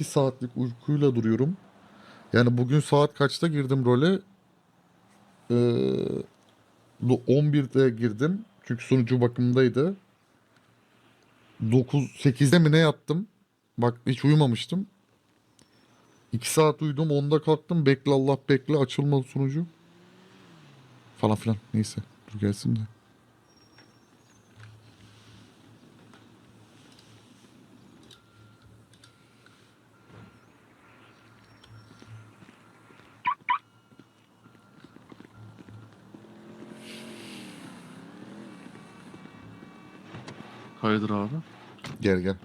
2 saatlik uykuyla duruyorum. Yani bugün saat kaçta girdim role? Ee, bu 11'de girdim. Çünkü sunucu bakımındaydı. 9 8'de mi ne yattım? Bak hiç uyumamıştım. 2 saat uyudum 10'da kalktım. Bekle Allah bekle açılmadı sunucu. Falan filan. Neyse. Dur gelsin de. Hayırdır abi? Gel gel.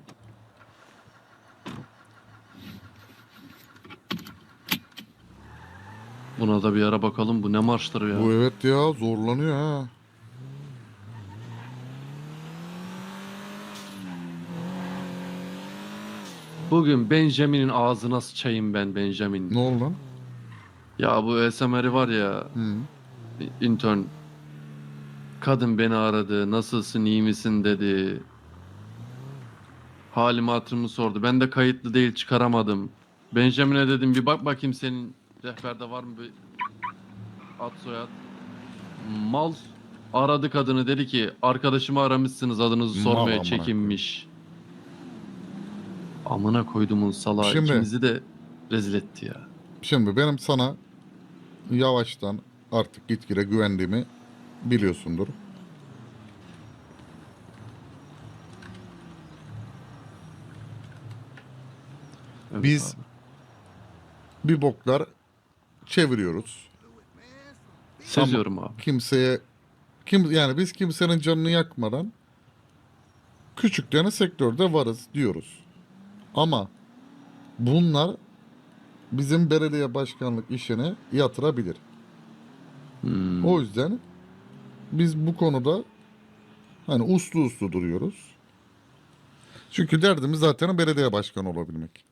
Buna da bir ara bakalım. Bu ne marştır ya? Bu evet ya zorlanıyor ha. Bugün Benjamin'in ağzına sıçayım ben Benjamin. Ne oldu lan? Ya bu SMR'i var ya Hı. intern. Kadın beni aradı. Nasılsın iyi misin dedi. Halimi hatırımı sordu. Ben de kayıtlı değil çıkaramadım. Benjamin'e dedim bir bak bakayım senin rehberde var mı bir ad soyad. Mal aradı kadını dedi ki arkadaşımı aramışsınız adınızı Mal sormaya amına çekinmiş. Amına koydumun salağı Şimdi- ikimizi de rezil etti ya. Şimdi benim sana yavaştan artık gitgide güvendiğimi biliyorsundur. Evet Biz- abi. Bir boklar çeviriyoruz. seziyorum abi. Kimseye kim yani biz kimsenin canını yakmadan küçüklerine sektörde varız diyoruz. Ama bunlar bizim belediye başkanlık işine yatırabilir. Hmm. O yüzden biz bu konuda hani uslu uslu duruyoruz. Çünkü derdimiz zaten belediye başkanı olabilmek.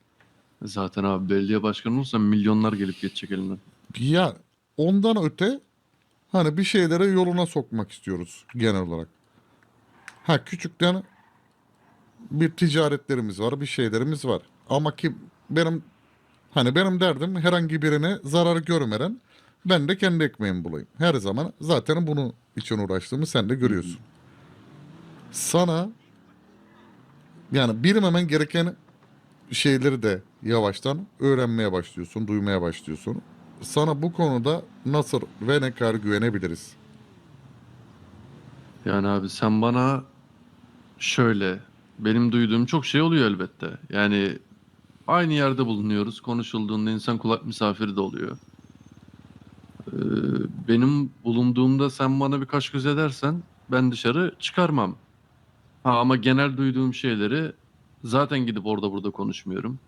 Zaten abi belediye başkanı olsa milyonlar gelip geçecek elinden. Ya ondan öte hani bir şeylere yoluna sokmak istiyoruz genel olarak. Ha küçükten bir ticaretlerimiz var, bir şeylerimiz var. Ama ki benim hani benim derdim herhangi birine zarar görmeden ben de kendi ekmeğimi bulayım. Her zaman zaten bunu için uğraştığımı sen de görüyorsun. Sana yani bilmemen gereken şeyleri de yavaştan öğrenmeye başlıyorsun, duymaya başlıyorsun. Sana bu konuda nasıl ve ne kadar güvenebiliriz? Yani abi sen bana şöyle benim duyduğum çok şey oluyor elbette. Yani aynı yerde bulunuyoruz. Konuşulduğunda insan kulak misafiri de oluyor. Ee, benim bulunduğumda sen bana bir kaş göz edersen ben dışarı çıkarmam. Ha, ama genel duyduğum şeyleri zaten gidip orada burada konuşmuyorum.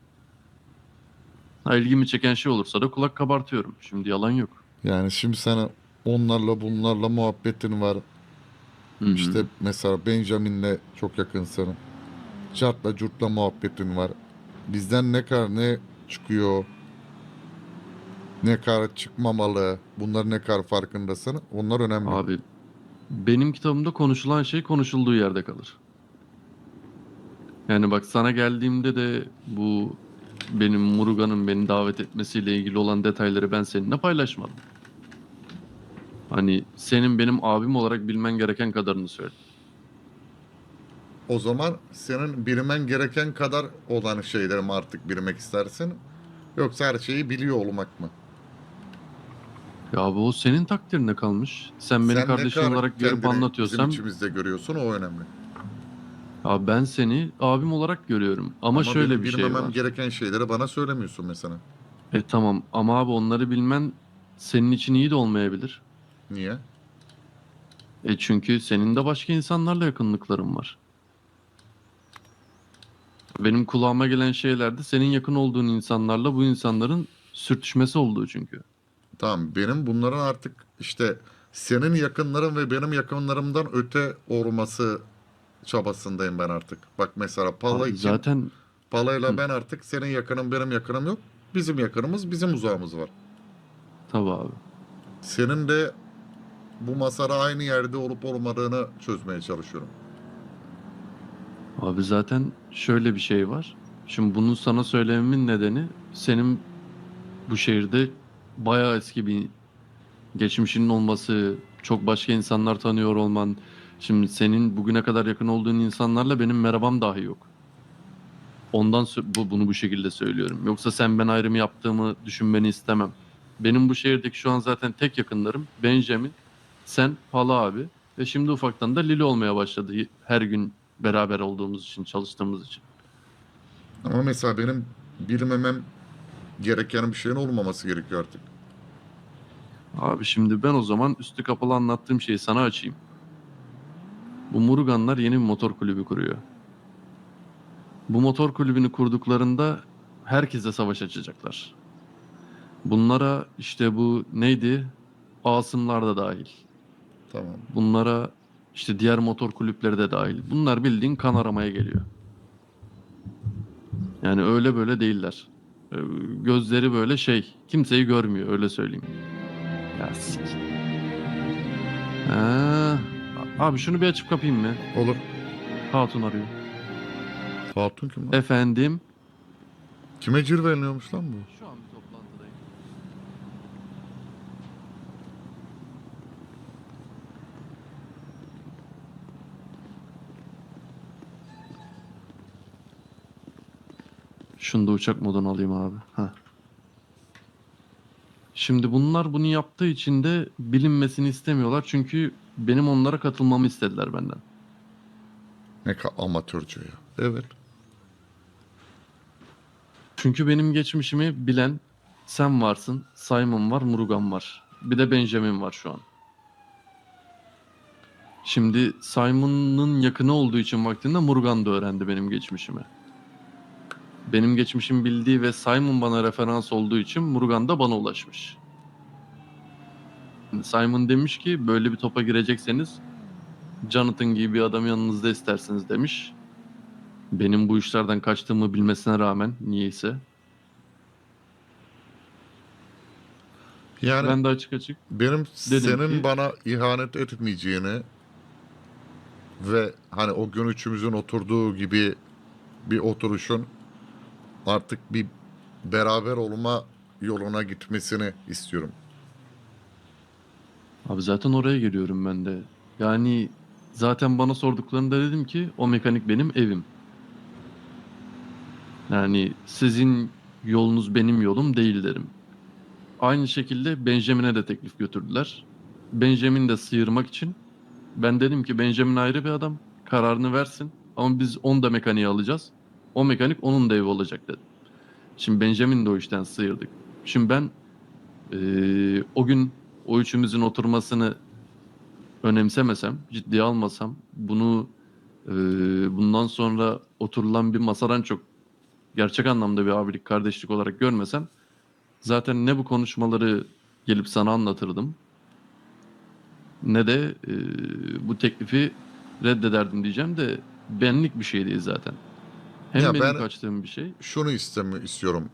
Ha, ilgimi çeken şey olursa da kulak kabartıyorum. Şimdi yalan yok. Yani şimdi sana onlarla bunlarla muhabbetin var. Hı hı. İşte mesela Benjamin'le çok yakınsın. Cart'la Curt'la muhabbetin var. Bizden ne kadar ne çıkıyor, ne kadar çıkmamalı, bunlar ne kadar farkındasın. Onlar önemli. Abi benim kitabımda konuşulan şey konuşulduğu yerde kalır. Yani bak sana geldiğimde de bu benim Murugan'ın beni davet etmesiyle ilgili olan detayları ben seninle paylaşmadım. Hani senin benim abim olarak bilmen gereken kadarını söyledim. O zaman senin bilmen gereken kadar olan şeyleri mi artık bilmek istersin? Yoksa her şeyi biliyor olmak mı? Ya bu senin takdirine kalmış. Sen beni Sen ne kardeşin kadar olarak görüp kendini anlatıyorsan Bizim içimizde görüyorsun o önemli. Ya ben seni abim olarak görüyorum. Ama, şöyle benim bir şey bilmemem var. gereken şeyleri bana söylemiyorsun mesela. E tamam ama abi onları bilmen senin için iyi de olmayabilir. Niye? E çünkü senin de başka insanlarla yakınlıkların var. Benim kulağıma gelen şeylerde senin yakın olduğun insanlarla bu insanların sürtüşmesi olduğu çünkü. Tamam benim bunların artık işte senin yakınların ve benim yakınlarımdan öte olması çabasındayım ben artık. Bak mesela Pala Abi için zaten Pala'yla Hı. ben artık senin yakının benim yakınım yok. Bizim yakınımız bizim uzağımız var. tabii abi. Senin de bu masada aynı yerde olup olmadığını çözmeye çalışıyorum. Abi zaten şöyle bir şey var. Şimdi bunu sana söylememin nedeni senin bu şehirde bayağı eski bir geçmişinin olması, çok başka insanlar tanıyor olman. Şimdi senin bugüne kadar yakın olduğun insanlarla benim merhabam dahi yok. Ondan bu, bunu bu şekilde söylüyorum. Yoksa sen ben ayrımı yaptığımı düşünmeni istemem. Benim bu şehirdeki şu an zaten tek yakınlarım Benjamin, sen, Pala abi ve şimdi ufaktan da Lili olmaya başladı. Her gün beraber olduğumuz için, çalıştığımız için. Ama mesela benim bilmemem gereken bir şeyin olmaması gerekiyor artık. Abi şimdi ben o zaman üstü kapalı anlattığım şeyi sana açayım. Bu Muruganlar yeni bir motor kulübü kuruyor. Bu motor kulübünü kurduklarında herkese savaş açacaklar. Bunlara işte bu neydi? Asımlar da dahil. Tamam. Bunlara işte diğer motor kulüpleri de dahil. Bunlar bildiğin kan aramaya geliyor. Yani öyle böyle değiller. Ee, Gözleri böyle şey, kimseyi görmüyor öyle söyleyeyim. Ya sik. Ha, abi şunu bir açıp kapayım mı? Olur. Hatun arıyor. Hatun kim lan? Efendim? Kime cirveleniyormuş lan bu? Şu an bir toplantıdayım. Şunu da uçak moduna alayım abi. Ha. Şimdi bunlar bunu yaptığı için de bilinmesini istemiyorlar. Çünkü benim onlara katılmamı istediler benden. Ne ka amatörce ya. Evet. Çünkü benim geçmişimi bilen sen varsın, Simon var, Murugan var. Bir de Benjamin var şu an. Şimdi Simon'ın yakını olduğu için vaktinde Murugan da öğrendi benim geçmişimi. Benim geçmişim bildiği ve Simon bana referans olduğu için Murugan da bana ulaşmış. Simon demiş ki böyle bir topa girecekseniz Jonathan gibi bir adam yanınızda isterseniz demiş. Benim bu işlerden kaçtığımı bilmesine rağmen niyeyse. Yani Ben de açık açık benim senin ki- bana ihanet etmeyeceğini ve hani o gün üçümüzün oturduğu gibi bir oturuşun artık bir beraber olma yoluna gitmesini istiyorum. Abi zaten oraya geliyorum ben de. Yani zaten bana sorduklarında dedim ki o mekanik benim evim. Yani sizin yolunuz benim yolum değil derim. Aynı şekilde Benjamin'e de teklif götürdüler. Benjamin de sıyırmak için ben dedim ki Benjamin ayrı bir adam kararını versin ama biz onu da mekaniğe alacağız. O mekanik onun da evi olacak dedim. Şimdi Benjamin de o işten sıyırdık. Şimdi ben eee, o gün o üçümüzün oturmasını önemsemesem, ciddiye almasam, bunu e, bundan sonra oturulan bir masadan çok gerçek anlamda bir abilik, kardeşlik olarak görmesem, zaten ne bu konuşmaları gelip sana anlatırdım, ne de e, bu teklifi reddederdim diyeceğim de benlik bir şey değil zaten. Hem Ya benim ben- kaçtığım bir şey, Şunu istemi istiyorum.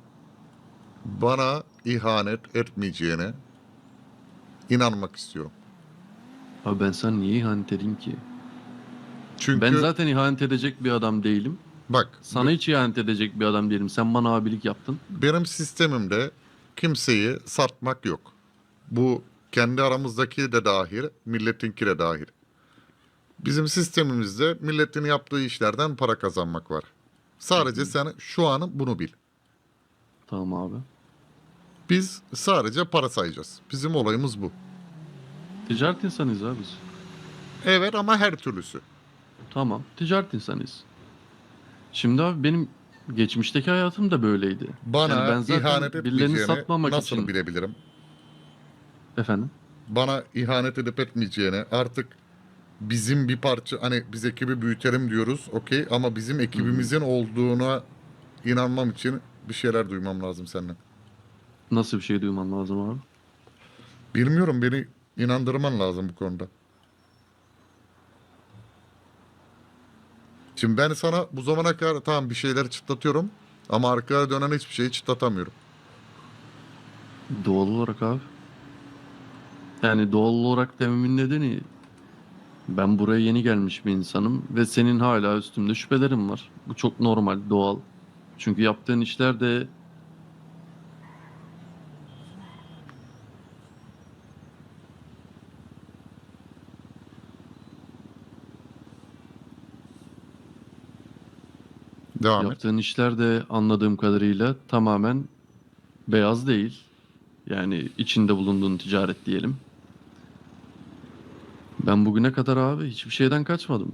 Bana ihanet etmeyeceğine inanmak istiyorum. abi ben sana niye ihanet edeyim ki? Çünkü Ben zaten ihanet edecek bir adam değilim. bak Sana hiç ihanet edecek bir adam değilim. Sen bana abilik yaptın. benim sistemimde kimseyi satmak yok. Bu kendi aramızdaki de dahil, milletinki de dahil. Bizim sistemimizde milletin yaptığı işlerden para kazanmak var. Sadece sen şu an bunu bil. Tamam abi. Biz sadece para sayacağız. Bizim olayımız bu. Ticaret insanıyız abi biz. Evet ama her türlüsü. Tamam. Ticaret insanıyız. Şimdi abi benim geçmişteki hayatım da böyleydi. Bana Yani ben zaten ihanet etmeyeceğini satmamak nasıl için- bilebilirim? Efendim? Bana ihanet edip etmeyeceğini artık bizim bir parça hani biz ekibi büyütelim diyoruz okey ama bizim ekibimizin olduğuna inanmam için bir şeyler duymam lazım senden. Nasıl bir şey duyman lazım abi? Bilmiyorum beni inandırman lazım bu konuda. Şimdi ben sana bu zamana kadar tamam bir şeyler çıtlatıyorum ama arkaya dönen hiçbir şeyi çıtlatamıyorum. Doğal olarak abi. Yani doğal olarak dememin nedeni ben buraya yeni gelmiş bir insanım ve senin hala üstümde şüphelerin var. Bu çok normal, doğal. Çünkü yaptığın işler de Devam et. Yaptığın işler de anladığım kadarıyla tamamen beyaz değil. Yani içinde bulunduğun ticaret diyelim. Ben bugüne kadar abi hiçbir şeyden kaçmadım.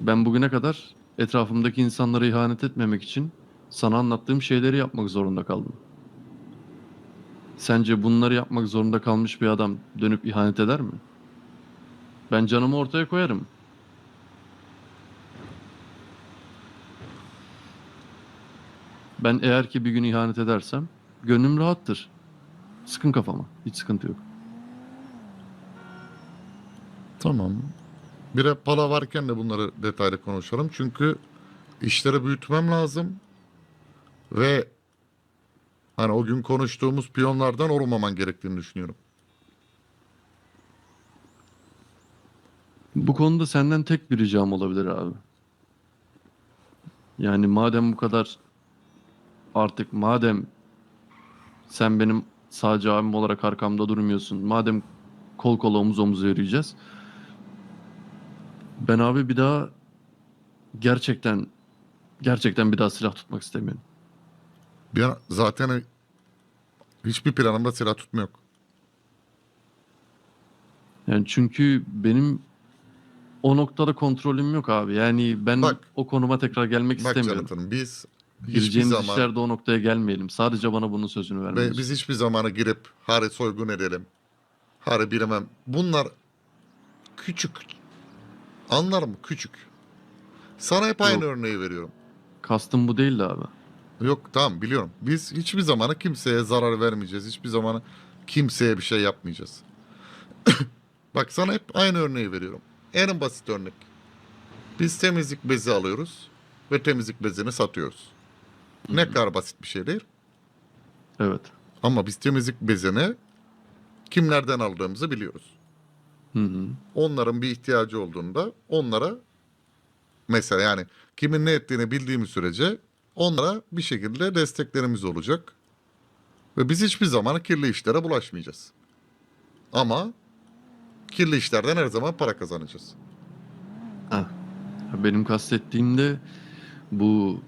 Ben bugüne kadar etrafımdaki insanlara ihanet etmemek için sana anlattığım şeyleri yapmak zorunda kaldım. Sence bunları yapmak zorunda kalmış bir adam dönüp ihanet eder mi? Ben canımı ortaya koyarım. Ben eğer ki bir gün ihanet edersem gönlüm rahattır. Sıkın kafama. Hiç sıkıntı yok. Tamam. Bir de pala varken de bunları detaylı konuşalım. Çünkü işleri büyütmem lazım. Ve hani o gün konuştuğumuz piyonlardan olmaman gerektiğini düşünüyorum. Bu konuda senden tek bir ricam olabilir abi. Yani madem bu kadar artık madem sen benim sadece abim olarak arkamda durmuyorsun. Madem kol kola omuz omuza yürüyeceğiz. Ben abi bir daha gerçekten gerçekten bir daha silah tutmak istemiyorum. Bir zaten hiçbir planımda silah tutma yok. Yani çünkü benim o noktada kontrolüm yok abi. Yani ben Bak. o konuma tekrar gelmek Bak istemiyorum. Jonathan biz hiçbir Gireceğimiz zaman işlerde o noktaya gelmeyelim. Sadece bana bunun sözünü ve biz hiçbir zamana girip hari soygun edelim. Hari bilemem. Bunlar küçük. Anlar mı? Küçük. Sana hep aynı Yok. örneği veriyorum. Kastım bu değildi abi. Yok tamam biliyorum. Biz hiçbir zamana kimseye zarar vermeyeceğiz. Hiçbir zaman kimseye bir şey yapmayacağız. Bak sana hep aynı örneği veriyorum. En basit örnek. Biz temizlik bezi alıyoruz ve temizlik bezini satıyoruz. Ne kadar basit bir şey değil. Evet. Ama biz temizlik bezini kimlerden aldığımızı biliyoruz. Hı hı. Onların bir ihtiyacı olduğunda onlara mesela yani kimin ne ettiğini bildiğimiz sürece onlara bir şekilde desteklerimiz olacak. Ve biz hiçbir zaman kirli işlere bulaşmayacağız. Ama kirli işlerden her zaman para kazanacağız. Ha. Benim kastettiğim de bu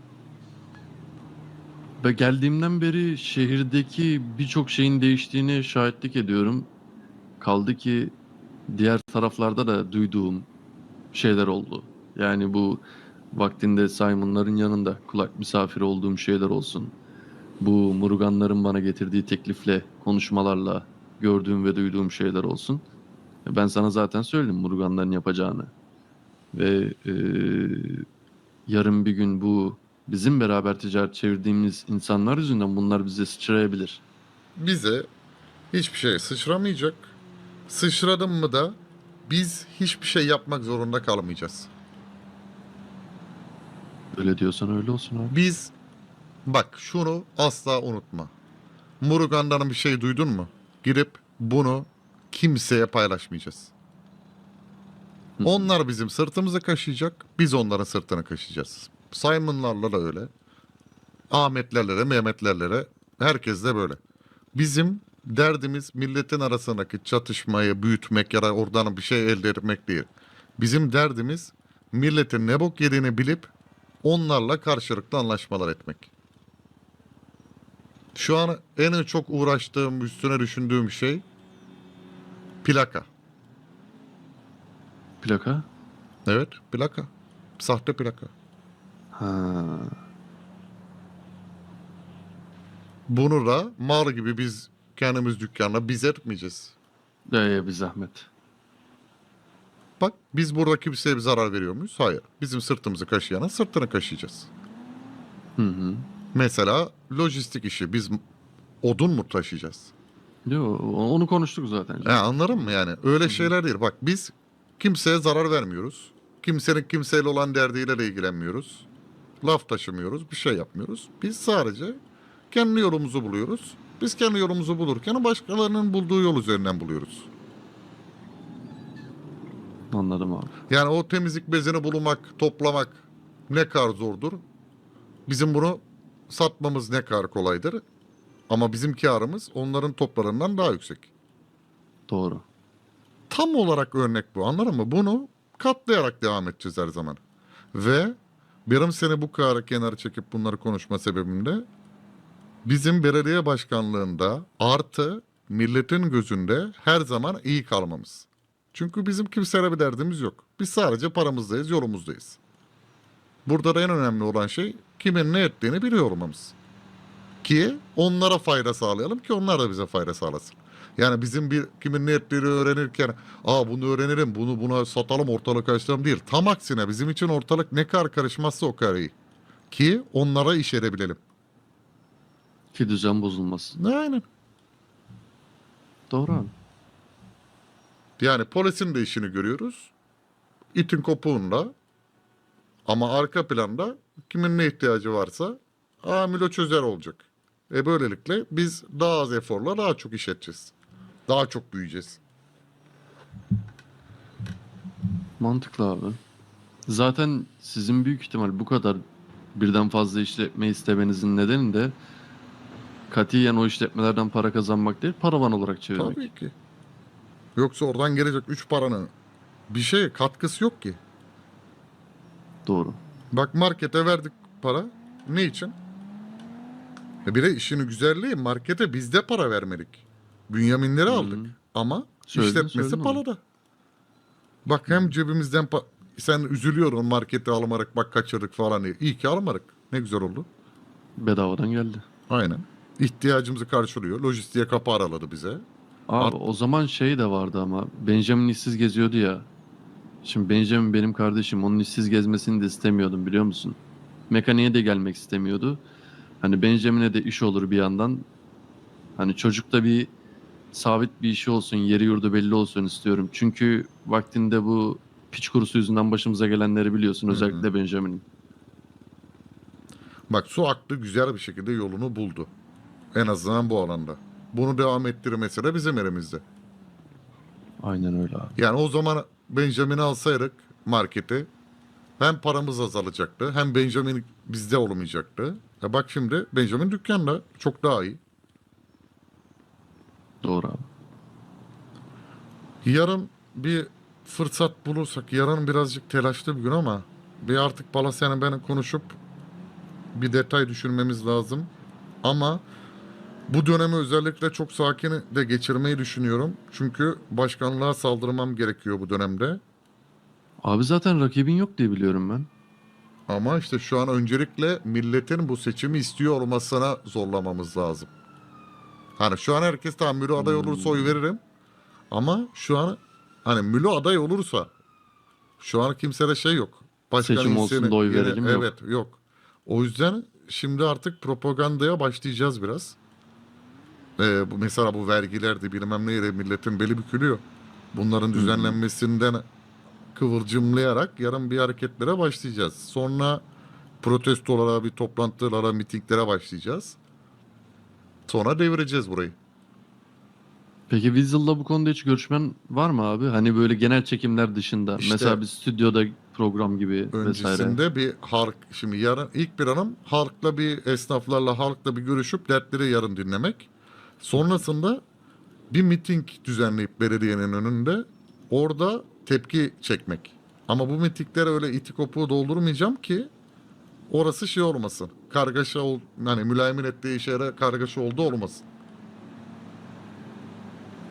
ve geldiğimden beri şehirdeki birçok şeyin değiştiğini şahitlik ediyorum. Kaldı ki diğer taraflarda da duyduğum şeyler oldu. Yani bu vaktinde Simon'ların yanında kulak misafiri olduğum şeyler olsun. Bu Muruganların bana getirdiği teklifle, konuşmalarla gördüğüm ve duyduğum şeyler olsun. Ben sana zaten söyledim Muruganların yapacağını. Ve e, yarın bir gün bu bizim beraber ticaret çevirdiğimiz insanlar yüzünden bunlar bize sıçrayabilir. Bize hiçbir şey sıçramayacak. Sıçradım mı da biz hiçbir şey yapmak zorunda kalmayacağız. Öyle diyorsan öyle olsun abi. Biz bak şunu asla unutma. Murugan'dan bir şey duydun mu? Girip bunu kimseye paylaşmayacağız. Hı. Onlar bizim sırtımızı kaşıyacak, biz onların sırtını kaşıyacağız. Simon'larla da öyle. Ahmetlerle de, Mehmetlerle de, herkes de böyle. Bizim derdimiz milletin arasındaki çatışmayı büyütmek ya da oradan bir şey elde etmek değil. Bizim derdimiz milletin ne bok yediğini bilip onlarla karşılıklı anlaşmalar etmek. Şu an en çok uğraştığım, üstüne düşündüğüm şey plaka. Plaka? Evet, plaka. Sahte plaka. Ha. Bunu da mal gibi biz kendimiz dükkanla biz etmeyeceğiz. Ee, bir zahmet. Bak biz burada kimseye bir zarar veriyor muyuz? Hayır. Bizim sırtımızı kaşıyanın sırtını kaşıyacağız. Hı hı. Mesela lojistik işi biz odun mu taşıyacağız? Yo, onu konuştuk zaten. He, anladın mı yani? Öyle şeyler değil. Bak biz kimseye zarar vermiyoruz. Kimsenin kimseyle olan derdiyle de ilgilenmiyoruz. Laf taşımıyoruz, bir şey yapmıyoruz. Biz sadece kendi yolumuzu buluyoruz. Biz kendi yolumuzu bulurken başkalarının bulduğu yol üzerinden buluyoruz. Anladım abi. Yani o temizlik bezini bulmak, toplamak ne kadar zordur. bizim bunu satmamız ne kadar kolaydır. Ama bizim karımız onların toplarından daha yüksek. Doğru. Tam olarak örnek bu anladın mı? Bunu katlayarak devam edeceğiz her zaman. Ve benim seni bu kadar kenara çekip bunları konuşma sebebim de bizim belediye başkanlığında artı milletin gözünde her zaman iyi kalmamız. Çünkü bizim kimseye bir derdimiz yok. Biz sadece paramızdayız, yolumuzdayız. Burada da en önemli olan şey kimin ne ettiğini biliyor olmamız. Ki onlara fayda sağlayalım ki onlar da bize fayda sağlasın. Yani bizim bir kimin ne ettiğini öğrenirken aa bunu öğrenirim bunu buna satalım ortalık karıştıralım değil. Tam aksine bizim için ortalık ne kadar karışmazsa o kadar iyi. Ki onlara iş edebilelim. Ki düzen bozulmasın. Aynen. Doğru abi. Yani polisin de işini görüyoruz. İtin kopuğunda. Ama arka planda kimin ne ihtiyacı varsa amilo çözer olacak. E böylelikle biz daha az eforla daha çok iş edeceğiz. Daha çok büyüyeceğiz. Mantıklı abi. Zaten sizin büyük ihtimal bu kadar birden fazla işletme istemenizin nedeni de katiyen o işletmelerden para kazanmak değil, paravan olarak çevirmek. Tabii ki. Yoksa oradan gelecek üç paranın bir şeye katkısı yok ki. Doğru. Bak markete verdik para. Ne için? E bir de işin güzelliği markete biz de para vermedik. Bünyaminleri aldık. Hı. Ama Söyledin, işletmesi söyledin onu. palada. Bak hem cebimizden pa- sen üzülüyorsun markete almadık bak kaçırdık falan diye. İyi ki almadık. Ne güzel oldu. Bedavadan geldi. Aynen. İhtiyacımızı karşılıyor. Lojistiğe kapı araladı bize. Abi Art- o zaman şey de vardı ama Benjamin işsiz geziyordu ya. Şimdi Benjamin benim kardeşim. Onun işsiz gezmesini de istemiyordum biliyor musun? Mekaniğe de gelmek istemiyordu. Hani Benjamin'e de iş olur bir yandan. Hani çocukta bir sabit bir işi olsun, yeri yurdu belli olsun istiyorum. Çünkü vaktinde bu piç kurusu yüzünden başımıza gelenleri biliyorsun. Özellikle Benjamin'in. Bak su aktı güzel bir şekilde yolunu buldu. En azından bu alanda. Bunu devam ettirmesi de bizim elimizde. Aynen öyle abi. Yani o zaman Benjamin'i alsaydık markete hem paramız azalacaktı hem Benjamin bizde olmayacaktı. E bak şimdi Benjamin dükkanda çok daha iyi. Doğru abi. Yarın bir fırsat bulursak yarın birazcık telaşlı bir gün ama bir artık Palasyan'ı ben konuşup bir detay düşünmemiz lazım. Ama bu dönemi özellikle çok sakin de geçirmeyi düşünüyorum. Çünkü başkanlığa saldırmam gerekiyor bu dönemde. Abi zaten rakibin yok diye biliyorum ben. Ama işte şu an öncelikle milletin bu seçimi istiyor olmasına zorlamamız lazım. Hani şu an herkes tamam Mülo aday olursa oy veririm. Ama şu an hani Mülo aday olursa şu an kimsede şey yok. Seçim olsun da oy verelim yok. Evet yok. O yüzden şimdi artık propagandaya başlayacağız biraz. Ee, bu mesela bu vergilerdi bilmem neyle milletin beli bükülüyor. Bunların düzenlenmesinden kıvırcımlayarak yarın bir hareketlere başlayacağız. Sonra protestolara, bir toplantılara, mitinglere başlayacağız. Sonra devireceğiz burayı. Peki Weasel'la bu konuda hiç görüşmen var mı abi? Hani böyle genel çekimler dışında. İşte- Mesela bir stüdyoda program gibi vesaire. Öncesinde bir halk, şimdi yarın ilk bir anım halkla bir esnaflarla halkla bir görüşüp dertleri yarın dinlemek. Sonrasında bir miting düzenleyip belediyenin önünde orada tepki çekmek. Ama bu mitingleri öyle iti kopuğu doldurmayacağım ki orası şey olmasın. Kargaşa ol, hani mülayimin ettiği işlere kargaşa oldu olmasın.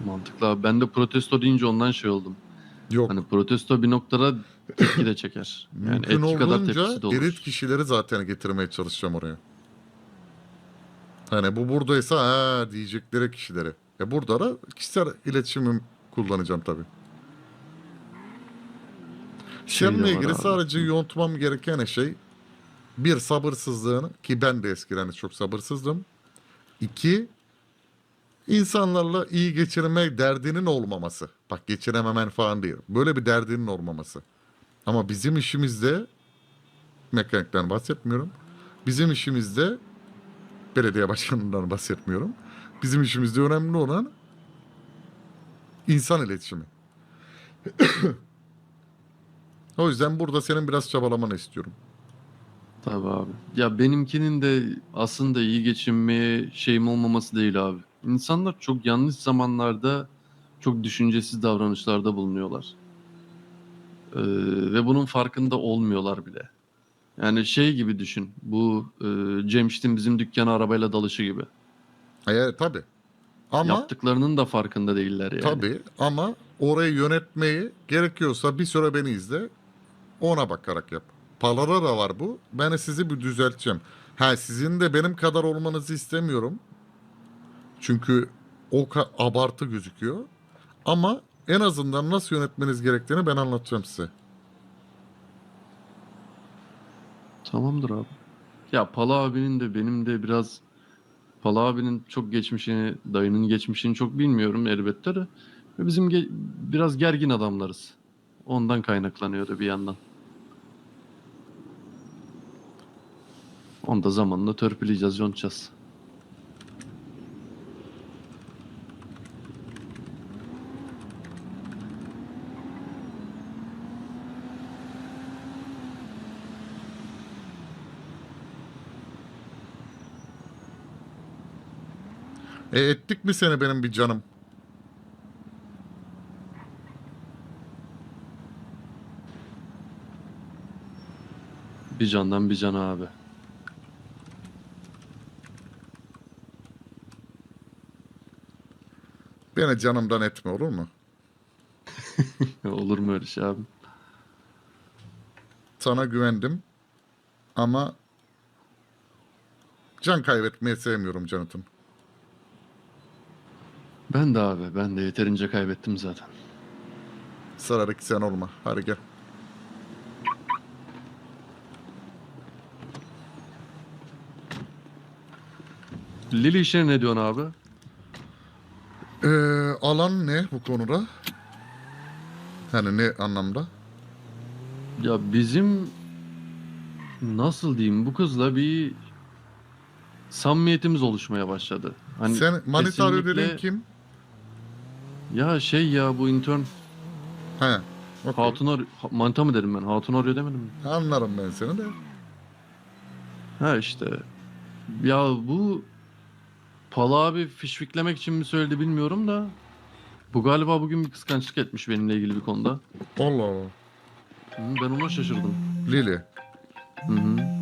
Mantıklı abi. Ben de protesto deyince ondan şey oldum. Yok. Hani protesto bir noktada tepki de çeker. Yani Mümkün etki kadar tepkisi de olur. elit kişileri zaten getirmeye çalışacağım oraya. Hani bu buradaysa ha diyecekleri kişileri. E burada da kişisel iletişimim kullanacağım tabii. Şey Seninle ilgili abi. sadece yontmam gereken şey bir sabırsızlığını ki ben de eskiden çok sabırsızdım. İki insanlarla iyi geçirme derdinin olmaması. Bak geçirememen falan değil. Böyle bir derdinin olmaması. Ama bizim işimizde mekanikten bahsetmiyorum. Bizim işimizde belediye başkanından bahsetmiyorum. Bizim işimizde önemli olan insan iletişimi. o yüzden burada senin biraz çabalamanı istiyorum. Tabii abi. Ya benimkinin de aslında iyi geçinmeye şeyim olmaması değil abi. İnsanlar çok yanlış zamanlarda çok düşüncesiz davranışlarda bulunuyorlar. Ee, ve bunun farkında olmuyorlar bile. Yani şey gibi düşün. Bu e, Cemşit'in bizim dükkana arabayla dalışı gibi. E, tabii. Ama Yaptıklarının da farkında değiller yani. tabii ama orayı yönetmeyi gerekiyorsa bir süre beni izle. Ona bakarak yap. Palara da var bu. Ben sizi bir düzelteceğim. Ha sizin de benim kadar olmanızı istemiyorum. Çünkü o ka- abartı gözüküyor. Ama en azından nasıl yönetmeniz gerektiğini ben anlatacağım size. Tamamdır abi. Ya Pala abinin de benim de biraz Pala abinin çok geçmişini, dayının geçmişini çok bilmiyorum elbette de. Ve bizim ge- biraz gergin adamlarız. Ondan kaynaklanıyordu bir yandan. Onu da zamanla törpüleyeceğiz, yontacağız. E ettik mi seni benim bir canım? Bir candan bir cana abi. Beni canımdan etme olur mu? Olur mu öyle şey abi? Sana güvendim ama can kaybetmeyi sevmiyorum Canıt'ım. Ben de abi, ben de yeterince kaybettim zaten. Sıradaki sen olma. Hadi gel. Lili işine ne diyorsun abi? Ee, alan ne bu konuda? Hani ne anlamda? Ya bizim nasıl diyeyim bu kızla bir samimiyetimiz oluşmaya başladı. Hani Sen manita kesinlikle- dediğin kim? Ya şey ya bu intern He. okey. Hatun. Ha- Manita mı dedim ben? Hatun arıyor demedim mi? Anlarım ben seni de. Ha işte. Ya bu Pala abi fişfiklemek için mi söyledi bilmiyorum da bu galiba bugün bir kıskançlık etmiş benimle ilgili bir konuda. Allah Allah. Hı, Ben ona şaşırdım. Lili. Hı hı.